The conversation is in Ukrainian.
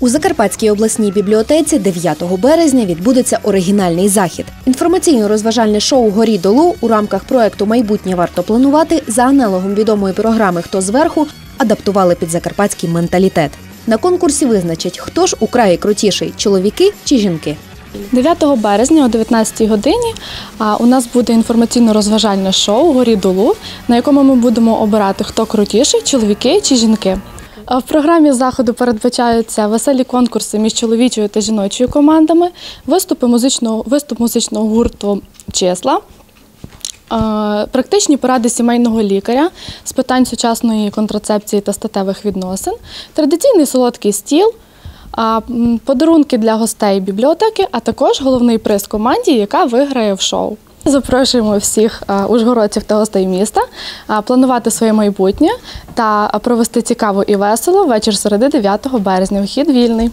У Закарпатській обласній бібліотеці 9 березня відбудеться оригінальний захід. Інформаційно-розважальне шоу Горі долу у рамках проекту Майбутнє варто планувати за аналогом відомої програми Хто зверху адаптували під закарпатський менталітет. На конкурсі визначать, хто ж у краї крутіший чоловіки чи жінки. 9 березня о 19 годині у нас буде інформаційно-розважальне шоу Горі долу, на якому ми будемо обирати, хто крутіший, чоловіки чи жінки. В програмі заходу передбачаються веселі конкурси між чоловічою та жіночою командами, виступи музичного, виступ музичного гурту Числа. Практичні поради сімейного лікаря з питань сучасної контрацепції та статевих відносин, традиційний солодкий стіл, подарунки для гостей бібліотеки, а також головний приз команді, яка виграє в шоу. Запрошуємо всіх е, ужгородців та гостей міста е, планувати своє майбутнє та провести цікаво і весело вечір середи 9 березня. Вхід вільний.